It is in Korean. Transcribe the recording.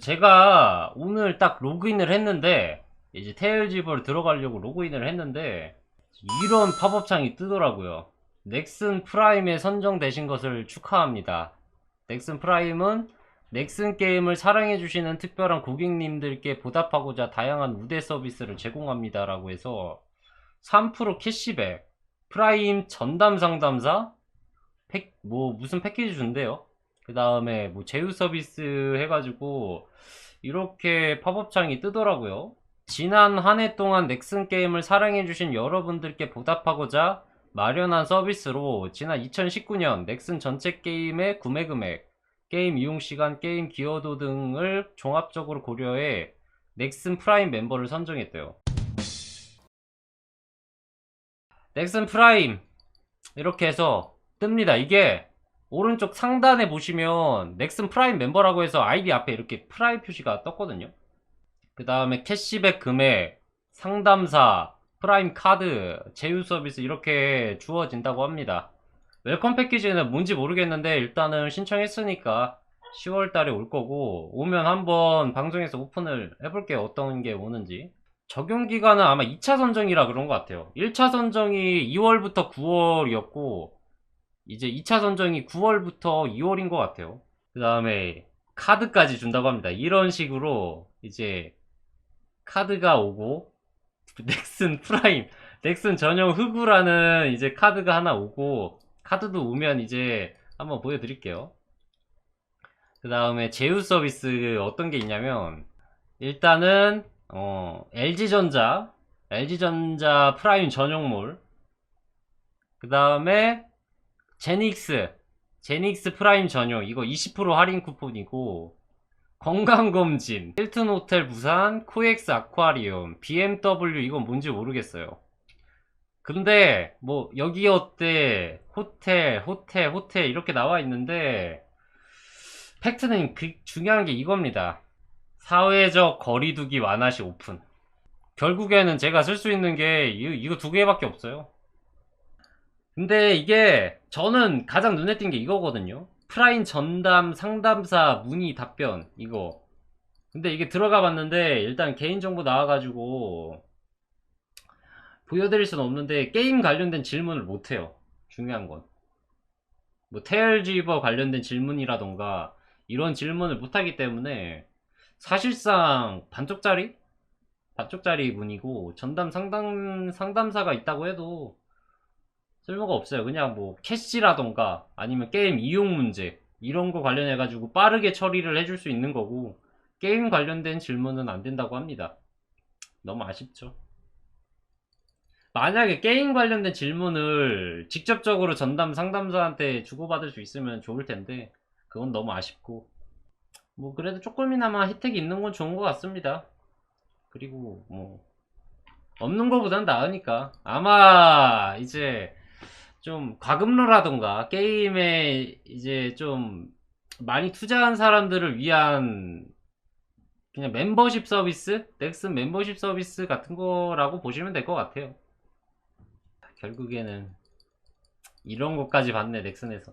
제가 오늘 딱 로그인을 했는데 이제 테일집으로 들어가려고 로그인을 했는데 이런 팝업 창이 뜨더라고요. 넥슨 프라임에 선정되신 것을 축하합니다. 넥슨 프라임은 넥슨 게임을 사랑해주시는 특별한 고객님들께 보답하고자 다양한 우대 서비스를 제공합니다 라고 해서 3% 캐시백, 프라임 전담 상담사, 팩, 뭐 무슨 패키지 준대요. 그 다음에 뭐 제휴 서비스 해가지고 이렇게 팝업창이 뜨더라고요. 지난 한 해 동안 넥슨 게임을 사랑해주신 여러분들께 보답하고자 마련한 서비스로 지난 2019년 넥슨 전체 게임의 구매 금액, 게임 이용 시간, 게임 기여도 등을 종합적으로 고려해 넥슨 프라임 멤버를 선정했대요. 넥슨 프라임 이렇게 해서 뜹니다. 이게 오른쪽 상단에 보시면 넥슨 프라임 멤버라고 해서 아이디 앞에 이렇게 프라임 표시가 떴거든요. 그 다음에 캐시백 금액, 상담사, 프라임 카드, 제휴 서비스 이렇게 주어진다고 합니다. 웰컴 패키지는 뭔지 모르겠는데 일단은 신청했으니까 10월 달에 올 거고 오면 한번 방송에서 오픈을 해볼게요. 어떤 게 오는지. 적용 기간은 아마 2차 선정이라 그런 것 같아요. 1차 선정이 2월부터 9월이었고 이제 2차 선정이 9월부터 2월인 것 같아요. 그 다음에 카드까지 준다고 합니다. 이런 식으로 이제 카드가 오고 넥슨 프라임, 넥슨 전용 흑우라는 이제 카드가 하나 오고 카드도 오면 이제 한번 보여드릴게요. 그 다음에 제휴 서비스 어떤 게 있냐면 일단은 어, LG전자, LG전자 프라임 전용몰 그 다음에 제닉스, 제닉스 프라임 전용 이거 20% 할인 쿠폰이고 건강검진, 힐튼 호텔 부산, 코엑스 아쿠아리움, BMW 이건 뭔지 모르겠어요. 근데 뭐 여기 어때 호텔, 호텔, 호텔 이렇게 나와 있는데 팩트는 그 중요한 게 이겁니다. 사회적 거리두기 완화 시 오픈. 결국에는 제가 쓸 수 있는 게 이- 이거 두 개밖에 없어요. 근데 이게 저는 가장 눈에 띈 게 이거거든요. 프라임 전담 상담사 문의 답변 이거. 근데 이게 들어가 봤는데 일단 개인정보 나와가지고 보여드릴 수는 없는데 게임 관련된 질문을 못해요. 중요한 건. 뭐 테일지버 관련된 질문이라던가 이런 질문을 못하기 때문에 사실상 반쪽짜리? 반쪽짜리 문이고 전담 상담 상담사가 있다고 해도 쓸모가 없어요. 그냥 뭐 캐시라던가 아니면 게임 이용 문제 이런 거 관련해 가지고 빠르게 처리를 해줄 수 있는 거고 게임 관련된 질문은 안 된다고 합니다. 너무 아쉽죠. 만약에 게임 관련된 질문을 직접적으로 전담 상담사한테 주고받을 수 있으면 좋을 텐데 그건 너무 아쉽고 뭐 그래도 조금이나마 혜택이 있는 건 좋은 것 같습니다. 그리고 뭐 없는 거보단 나으니까 아마 이제 좀 과금러라던가 게임에 이제 좀 많이 투자한 사람들을 위한 그냥 멤버십 서비스? 넥슨 멤버십 서비스 같은 거라고 보시면 될 것 같아요. 결국에는 이런 것까지 받네 넥슨에서